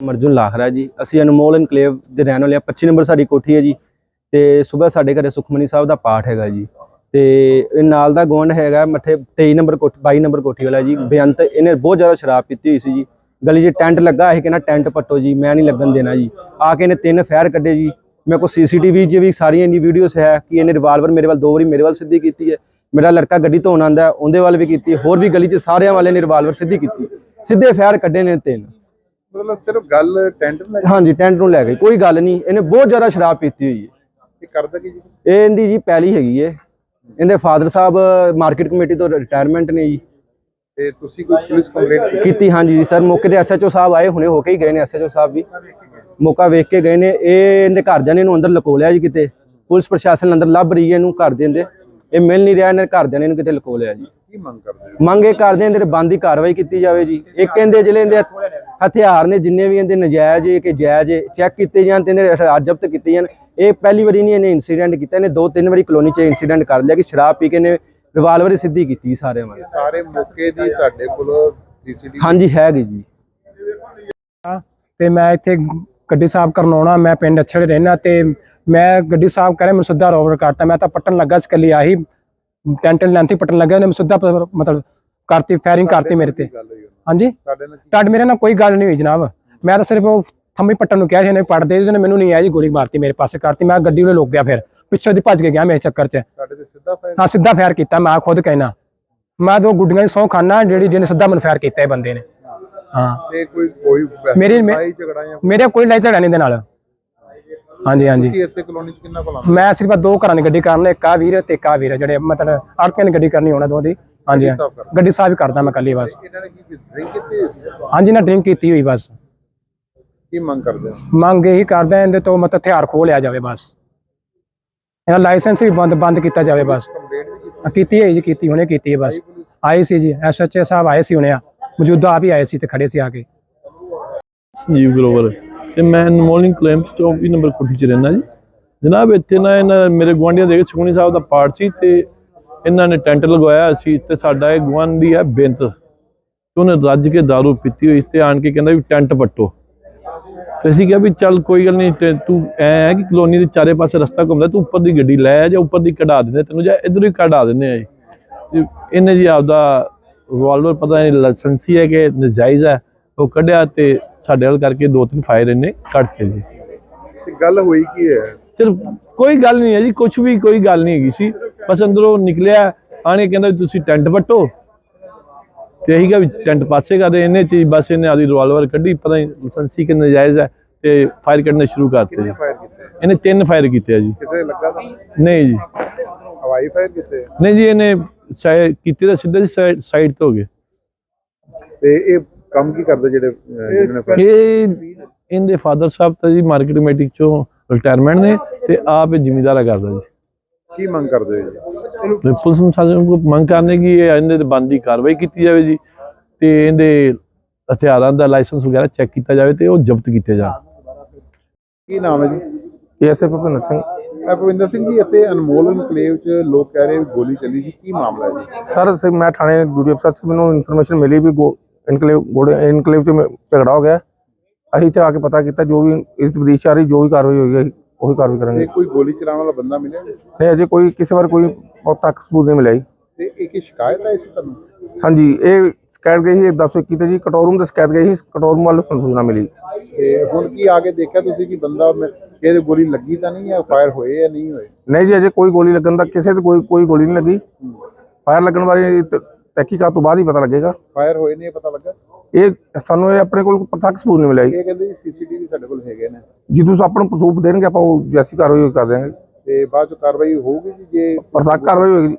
ਅਰਜੁਨ ਲਾਖਰਾ ਜੀ। ਅਸੀਂ ਅਨਮੋਲ ਇਨਕਲੇਵ ਦੇ ਰਹਿਣ ਵਾਲੇ ਆ 25 ਨੰਬਰ ਸਾਡੀ ਕੋਠੀ ਹੈ ਜੀ। ਤੇ ਸਵੇਰ ਸਾਡੇ ਘਰੇ ਸੁਖਮਨੀ ਸਾਹਿਬ ਦਾ ਪਾਠ ਹੈਗਾ ਜੀ। ਤੇ ਨਾਲ ਦਾ ਗਵੰਡ ਹੈਗਾ ਮੱਥੇ 23 ਨੰਬਰ ਕੋਠੀ 22 ਨੰਬਰ ਕੋਠੀ ਵਾਲਾ ਜੀ। ਬੇਅੰਤ ਇਹਨੇ ਬਹੁਤ ਜ਼ਿਆਦਾ ਸ਼ਰਾਬ ਪੀਤੀ ਹੋਈ ਸੀ ਜੀ। ਗਲੀ 'ਚ ਟੈਂਟ ਲੱਗਾ, ਇਹ ਕਹਿੰਦਾ ਟੈਂਟ ਪੱਟੋ ਜੀ, ਮੈਂ ਨਹੀਂ ਲੱਗਣ ਦੇਣਾ ਜੀ। ਆ ਕੇ ਇਹਨੇ ਤਿੰਨ ਫਾਇਰ ਕੱਢੇ ਜੀ। ਮੇਰੇ ਕੋਲ ਸੀਸੀਟੀਵੀ 'ਚ ਵੀ ਸਾਰੀਆਂ ਇੰਨੀ ਵੀਡੀਓਜ਼ ਹੈ ਕਿ ਇਹਨੇ ਰਿਵਾਲਵਰ ਮੇਰੇ ਵੱਲ ਦੋ ਵਾਰੀ, ਮੇਰੇ ਵੱਲ ਸਿੱਧੀ ਕੀਤੀ ਹੈ। ਮੇਰਾ ਲੜਕਾ ਗੱਡੀ ਧੋਣ ਆਂਦਾ ਉਹਦੇ ਵੱਲ ਵੀ ਕੀਤੀ ਹੋਰ ਵੀ ਗਲੀ 'ਚ ਸਾਰਿਆਂ ਵਾਲੇ ਨੇ ਰਿਵਾਲਵਰ ਸਿੱਧੀ ਕੀਤੀ। ਸਿੱਧੇ ਫਾਇਰ ਕੱਢੇ ਨੇ ਤਿੰਨ। ਮਤਲਬ ਸਿਰਫ ਗੱਲ ਟੈਂਟ ਨਾਲ ਹਾਂਜੀ ਟੈਂਟ ਨੂੰ ਲੈ ਕੇ ਕੋਈ ਗੱਲ ਨਹੀਂ। ਇਹਨੇ ਬਹੁਤ ਜ਼ਿਆਦਾ ਸ਼ਰਾਬ ਪੀਤੀ ਹੋਈ ਹੈ। ਇਹ ਕਰਦਾ ਕੀ ਜੀ? ਇਹ ਇਹਦੀ ਜੀ ਪਹਿਲੀ ਹੈਗੀ ਹੈ। ਇਹਦੇ ਫਾਦਰ ਸਾਹਿਬ ਮਾਰਕੀਟ ਕਮੇਟੀ ਤੋਂ ਰਿਟਾਇਰਮੈਂਟ ਨੇ ਜੀ। ਤੇ ਤੁਸੀਂ ਕੋਈ ਪੁਲਿਸ ਕੰਪਲੇਂਟ ਕੀਤੀ? ਹਾਂਜੀ ਜੀ। ਸਰ ਮੌਕੇ ਤੇ ਐਸਐਚਓ ਸਾਹਿਬ ਆਏ ਹੁਣੇ ਹੋ ਕੇ ਹੀ ਗਏ ਨੇ ਐਸਐਚਓ ਸਾਹਿਬ ਵੀ। ਮੌਕਾ ਵੇਖ ਕੇ ਗਏ ਨੇ। ਇਹ ਇਹਦੇ ਘਰਦਿਆਂ ਨੇ ਇਹਨੂੰ ਅੰਦਰ ਲਕੋ ਲਿਆ ਜੀ ਕਿਤੇ। ਪੁਲਿਸ ਪ੍ਰਸ਼ਾਸਨ ਅੰਦਰ ਲੱਭ ਰਹੀ ਹੈ ਇਹਨੂੰ ਘਰ ਦੇ ਅੰਦਰ। ਇਹ ਮਿਲ ਨਹੀਂ ਰਿਹਾ ਇਹਨਾਂ ਘਰਦਿਆਂ ਨੇ ਇਹਨੂੰ ਕਿਤੇ ਲਕੋ ਲਿਆ ਜੀ। ਕੀ ਮੰਗ ਕਰਦੇ ਮੰਗ ਇਹ ਕਰਦੇ ਇਹਦੇ ਤੇ ਬੰਦੀ ਕਾਰਵਾਈ ਕੀਤੀ ਜਾਵੇ ਜੀ। ਇੱਕ ਕਹਿੰਦੇ ਜਿਹੜੇ ਇਹਦੇ ਹਥਿਆਰ ਨੇ ਜਿੰਨੇ ਵੀ ਇਹਦੇ ਨਜਾਇਜ਼ ਕਿ ਜਾਇਜ਼ ਚੈੱਕ ਕੀਤੇ ਜਾਣ ਤੇ ਹਥਿਆਰ ਜ਼ਬਤ ਕੀਤੇ ਜਾਣ। ਇਹ ਪਹਿਲੀ ਵਾਰੀ ਨਹੀਂ ਇਹਨੇ ਇਨਸੀਡੈਂਟ ਕੀਤਾ ਇਹਨੇ ਦੋ ਤਿੰਨ ਵਾਰੀ ਕਲੋਨੀ 'ਚ ਇਨਸੀਡੈਂਟ ਕਰ ਲਿਆ ਕਿ ਸ਼ਰਾਬ ਪੀ ਕੇ ਇਹਨੇ ਰਿਵਾਲਵਰ ਹੀ ਸਿੱਧੀ ਕੀਤੀ ਸਾਰਿਆਂ ਵੱਲ। ਸਾਰੇ ਮੌਕੇ ਦੀ ਤੁਹਾਡੇ ਕੋਲ ਸੀਸੀਟੀਵੀ ਹਾਂਜੀ ਹੈਗੀ ਜੀ। ਤੇ ਮੈਂ ਇੱਥੇ ਗੱਡੀ ਸਾਫ਼ ਕਰਨ ਆਉਣਾ ਮੈਂ ਪਿੰਡ ਅਛੜੇ ਰਹਿਣਾ ਤੇ ਮੈਂ ਗੱਡੀ ਸਾਫ਼ ਕਰੇ ਮੈਨੂੰ ਸਿੱਧਾ ਰੋਵਰ ਕਰਤਾ। ਮੈਂ ਤਾਂ ਪੱਟਣ ਲੱਗਾ ਸੀ ਕੱਲੀ ਆਹੀ ਟੈਂਟ ਲੈਂਥੀ ਪੱਟਣ ਲੱਗਾ ਉਹਨੇ ਮੈਨੂੰ ਸਿੱਧਾ ਮਤਲਬ ਕਰਤੀ ਫਾਇਰਿੰਗ ਕਰਤੀ ਮੇਰੇ ਤੇ। ਹਾਂਜੀ? ਟੱਡ ਮੇਰੇ ਨਾਲ ਕੋਈ ਗੱਲ ਨਹੀਂ ਹੋਈ ਜਨਾਬ। ਮੈਂ ਤਾਂ ਸਿਰਫ ਉਹ ਥੰਮੀ ਪੱਟਣ ਨੂੰ ਕਿਹਾ ਸੀ ਇਹਨੇ ਪੱਟ ਦੇ ਉਹਨੇ ਮੈਨੂੰ ਨਹੀਂ ਆਇਆ ਜੀ ਗੋਲੀ ਮਾਰਤੀ ਮੇਰੇ ਪਾਸੇ ਕਰਤੀ। ਮੈਂ ਗੱਡੀ ਉਹਨੇ ਲੁੱਕ ਗਿਆ ਫਿਰ। ਪਿੱਛੋਂ ਦੀ ਭੱਜ ਕੇ ਗਿਆ ਮੇਰੇ ਚੱਕਰ 'ਚ। ਹਾਂ ਸਿੱਧਾ ਫਾਇਰ ਕੀਤਾ ਮੈਂ ਖੁਦ ਕਹਿਣਾ ਮੈਂ ਦੋ ਗੁੱਡੀਆਂ ਦੀ ਸੌ ਖਾਨਾ ਜਿਹੜੀ ਜਿਹਨੇ ਸਿੱਧਾ ਮੈਨੂੰ ਫਾਇਰ ਕੀਤਾ ਇਹ ਬੰਦੇ ਨੇ। ਹਾਂ। ਤੇ ਕੋਈ ਕੋਈ ਮੇਰੀ- ਮੇਰੇ ਕੋਈ ਲੜਾਈ ਝਗੜਾ ਨਹੀਂ ਦੇ ਨਾਲ। ਹਾਂਜੀ ਹਾਂਜੀ। ਤੁਸੀਂ ਇੱਥੇ ਕਲੋਨੀ ਚ ਕਿੰਨਾ ਕੋਲ ਮੈਂ ਸਿਰਫ ਦੋ ਘਰਾਂ ਦੀ ਗੱਡੀ ਕਰਨ ਇੱਕ ਆ ਵੀਰ ਤੇ ਇੱਕ ਆ ਵੀਰ ਜਿਹੜੇ ਮਤਲਬ ਆੜਤੀਆਂ ਦੀ ਗੱਡੀ ਕਰਨੀ ਹੋਣਾ ਦੋ ਦੀ। ਹਾਂਜੀ ਸਾਫ਼। ਗੱਡੀ ਸਾਫ਼ ਕਰਦਾ ਮੈਂ ਕੱਲੀ ਬਸ। ਇਹਨਾਂ ਨੇ ਕੀ ਡਰਿੰਕ ਕੀਤੀ ਹੋਈ ਸੀ? ਹਾਂਜੀ ਨਾ ਡਰਿੰਕ ਕੀਤੀ ਹੋਈ ਬਸ। ਕੀ ਮੰਗ ਕਰਦੇ ਹੋ? ਮੰਗ ਇਹੀ ਕਰਦਾ ਇਹਦੇ ਤੋਂ ਮਤਲਬ ਹਥਿਆਰ ਖੋਹ ਲਿਆ ਜਾਵੇ ਬਸ। ਇਹਦਾ ਲਾਇਸੈਂਸ ਵੀ ਬੰਦ ਬੰਦ ਕੀਤਾ ਜਾਵੇ ਬਸ। ਕੰਪਲੇਂਟ ਵੀ ਕੀਤੀ? ਹਾਂ, ਕੀਤੀ ਹੈ ਜੀ ਕੀਤੀ ਹੁਣੇ ਕੀਤੀ ਹੈ ਬਸ। ਆਏ ਸੀ ਜੀ ਐਸਐਚਏ ਸਾਹਿਬ ਆਏ ਸੀ ਹੁਣੇ ਆ। ਮੌਜੂਦਾ ਆਪ ਹੀ ਆਏ ਸੀ ਤੇ ਖੜੇ ਸੀ ਆ ਕੇ। ਸੰਜੀਵ ਗਰੋਵਰ ਤੇ ਮੈਂ ਅਨਮੋਲਿੰਗ ਕਲੈਂਪ 24 ਨੰਬਰ ਕੋਠੀ 'ਚ ਰਹਿਣਾ ਜੀ। ਜਨਾਬ, ਇੱਥੇ ਨਾ ਇਹਨਾਂ ਮੇਰੇ ਗੁਆਂਢੀਆਂ ਦੇ ਸੁਖਮਨੀ ਸਾਹਿਬ ਦਾ ਪਾਠ ਸੀ ਤੇ ਇਹਨਾਂ ਨੇ ਟੈਂਟ ਲਗਵਾਇਆ ਸੀ ਤੇ ਸਾਡਾ ਇਹ ਗੁਆਂਢੀ ਹੈ ਬੇਅੰਤ। ਉਹਨੇ ਰੱਜ ਕੇ दारू ਪੀਤੀ ਹੋਈ ਸੀ ਤੇ ਆਣ ਕੇ ਕਹਿੰਦਾ ਵੀ ਟੈਂਟ ਪੱਟੋ। ਤੇ ਅਸੀਂ ਕਿਹਾ ਵੀ ਚੱਲ ਕੋਈ ਗੱਲ ਨਹੀਂ ਤੇ ਤੂੰ ਐ ਹੈ ਕਿ ਕਲੋਨੀ ਦੇ ਚਾਰੇ ਪਾਸੇ ਰਸਤਾ ਘੁੰਮਦਾ, ਤੂੰ ਉੱਪਰ ਦੀ ਗੱਡੀ ਲੈ ਆ ਜਾਂ, ਉੱਪਰ ਦੀ ਕਢਾ ਦਿੰਦੇ, ਤੈਨੂੰ ਜਾਂ ਇੱਧਰ ਹੀ ਕਢਾ ਦਿੰਦੇ ਆ ਜੀ ਇਹਨੇ ਜੀ ਆਪਦਾ ਰਿਵਾਲਵਰ ਪਤਾ ਨਹੀਂ ਲਾਇਸੈਂਸੀ ਹੈ ਕਿ ਨਜਾਇਜ਼ ਹੈ। ਉਹ ਕੱਢਿਆ ਤੇ ਸਾਡੇ ਵੱਲ ਕਰਕੇ ਦੋ ਤਿੰਨ ਫਾਇਰ ਇਹਨੇ ਕੱਢਤੇ ਜੀ। ਤੇ ਗੱਲ ਹੋਈ ਕੀ ਹੈ? ਸਿਰਫ ਕੋਈ ਗੱਲ ਨਹੀਂ ਹੈ ਜੀ ਕੁਝ ਵੀ ਕੋਈ ਗੱਲ ਨਹੀਂ ਹੈਗੀ ਸੀ। ਬਸ ਅੰਦਰੋਂ ਨਿਕਲਿਆ ਆਣੇ ਕਹਿੰਦਾ ਤੁਸੀਂ ਟੈਂਟ ਪੱਟੋ ਤੇ ਇਹੀ ਕਿ ਟੈਂਟ ਪਾਸੇ ਕਰਦੇ ਇਹਨੇ ਚੀਜ਼ ਬਸ ਇਹਨੇ ਆਦੀ ਰਿਵਾਲਵਰ ਕੱਢੀ ਪਤਾ ਨਹੀਂ ਲਾਇਸੈਂਸੀ ਕਿ ਨਜਾਇਜ਼ ਹੈ ਤੇ ਫਾਇਰ ਕੱਢਣੇ ਸ਼ੁਰੂ ਕਰਤੇ ਜੀ। ਇਹਨੇ ਤਿੰਨ ਫਾਇਰ ਕੀਤੇ ਆ ਜੀ। ਕਿਸੇ ਲੱਗਾ ਤਾਂ ਨਹੀਂ ਜੀ। ਹਵਾਈ ਫਾਇਰ ਕੀਤੇ? ਨਹੀਂ ਜੀ ਇਹਨੇ ਕੀਤੇ ਤਾਂ ਸਿੱਧਾ ਸਾਈਡ ਤੋਂ ਹੋ ਗਏ। ਤੇ ਇਹ ਕੰਮ ਕੀ ਕਰਦੇ ਜਿਹੜੇ ਅਹ, ਜਿਹਨਾਂ ਨੇ ਇਹ ਇਹਦੇ ਫਾਦਰ ਸਾਹਿਬ ਤਾਂ ਜੀ ਮਾਰਕੀਟ ਕਮੇਟੀ ਚੋਂ ਰਿਟਾਇਰਮੈਂਟ ਨੇ ਤੇ ਆਪ ਇਹ ਜ਼ਿਮੀਦਾਰਾ ਕਰਦਾ ਜੀ। ਕੀ ਮੰਗ ਕਰਦੇ ਹੋ ਜੀ? ਤੇ ਪੁਲਿਸ ਮੁਲਾਜ਼ਮ ਨੂੰ ਮੰਗ ਕਰਨੇ ਕਿ ਇਹ ਇਹਦੇ ਤੇ ਬੰਦੀ ਕਾਰਵਾਈ ਕੀਤੀ ਜਾਵੇ ਜੀ ਤੇ ਇਹਦੇ ਹਥਿਆਰਾਂ ਦਾ ਲਾਇਸੈਂਸ ਵਗੈਰਾ ਚੈੱਕ ਕੀਤਾ ਜਾਵੇ ਤੇ ਉਹ ਜ਼ਬਤ ਕੀਤੇ ਜਾਣ। ਕੀ ਨਾਮ ਹੈ ਜੀ? ਐਸਏ ਭੁਪਿੰਦਰ ਸਿੰਘ। ਇਹ ਭਵਿੰਦਰ ਸਿੰਘ ਜੀ ਇੱਥੇ ਅਨਮੋਲ ਇਨਕਲੇਵ ਚ ਲੋਕ ਕਹਿ ਰਹੇ ਵੀ ਗੋਲੀ ਚੱਲੀ ਸੀ। ਕੀ ਮਾਮਲਾ ਹੈ ਜੀ? ਸਰ ਅਸੀਂ ਮੈਂ ਥਾਣੇ ਡਿਊਟੀ ਅਫਸਰ ਤੋਂ ਮੈਨੂੰ ਇਨਫੋਰਮੇਸ਼ਨ ਮਿਲੀ ਵੀ ਗੋ- ਇਨਕਲੇਵ ਗੋੜੇ ਇਨਕਲੇਵ ਚ ਝਗੜਾ ਹੋ ਗਿਆ। ਅਸੀਂ ਇੱਥੇ ਆ ਕੇ ਪਤਾ ਕੀਤਾ ਜੋ ਵੀ ਇਸ ਰਹੀ ਜੋ ਵੀ ਕਾਰਵਾਈ ਹੋਈ ਹੈ ਉਹੀ ਕਾਰਵਾਈ ਕਰਾਂਗੇ। ਤੇ ਕੋਈ ਗੋਲੀ ਚਲਾਉਣ ਵਾਲਾ ਬੰਦਾ ਮਿਲਿਆ? ਜੀ? ਨਹੀਂ ਅਜੇ ਕੋਈ ਕਿਸੇ ਵਾਰ ਕੋਈ ਬਹੁਤ ਤੱਕ ਸਬੂਤ ਨਹੀਂ ਮਿਲਿਆ ਜੀ। ਤੇ ਇਹ ਕੀ ਸ਼ਿਕਾਇਤ ਆਈ ਸੀ ਤੁਹਾਨੂੰ? ਹਾਂਜੀ ਇਹ ਸ਼ਿਕਾਇਤ ਗਈ ਸੀ 121 ਤੇ ਜੀ ਕੰਟਰੋਲ ਰੂਮ ਤੇ ਸ਼ਿਕਾਇਤ ਗਈ ਸੀ ਕੰਟਰੋਲ ਰੂਮ ਵੱਲੋਂ ਸਾਨੂੰ ਸੂਚਨਾ ਮਿਲੀ। ਤੇ ਹੁਣ ਕੀ ਆ ਕੇ ਦੇਖਿਆ ਤੁਸੀਂ ਕਿ ਬੰਦਾ ਮ- ਕਿਹਦੇ ਗੋਲੀ ਲੱਗੀ ਤਾਂ ਨਹੀਂ ਜਾਂ ਫਾਇਰ ਹੋਏ ਜਾਂ ਨਹੀਂ ਹੋਏ? ਨਹੀਂ ਜੀ ਅਜੇ ਕੋਈ ਗੋਲੀ ਲੱਗਣ ਦਾ ਕਿਸੇ ਤੇ ਕੋਈ ਕੋਈ ਗੋਲੀ ਨਹੀਂ ਲੱਗੀ। ਫਾਇਰ ਲੱਗਣ ਬਾਰੇ ਤ- ਤਹਿਕੀਕਾਤ ਤੋਂ ਬਾਅਦ ਹੀ ਪਤਾ ਲੱਗੇਗਾ। ਫਾਇਰ ਹੋਏ ਨਹੀਂ ਇਹ ਪਤਾ ਲੱਗਾ? ਇਹ ਸਾਨੂੰ ਇਹ ਆਪਣੇ ਕੋਲ ਤੱਕ ਸਬੂਤ ਨਹੀਂ ਮਿਲਿਆ ਜੀ। ਇਹ ਕਹਿੰਦੇ ਸੀਸੀਟੀਵੀ ਸਾਡੇ ਕੋਲ ਹੈਗੇ ਨੇ। ਜਦੋਂ ਆਪਾਂ ਨੂੰ ਪ੍ਰੂਫ ਦੇਣਗੇ ਆਪਾਂ ਉਹ ਜੈਸੀ ਕਾਰਵਾਈ ਕਰ ਦਿਆਂਗੇ। ਤੇ ਬਾਅਦ ਚ ਕਾਰਵਾਈ ਹੋਊਗੀ ਜੀ ਜੇ ਪ੍ਰਤੱਖ ਕਾਰਵਾਈ ਹੋਏਗੀ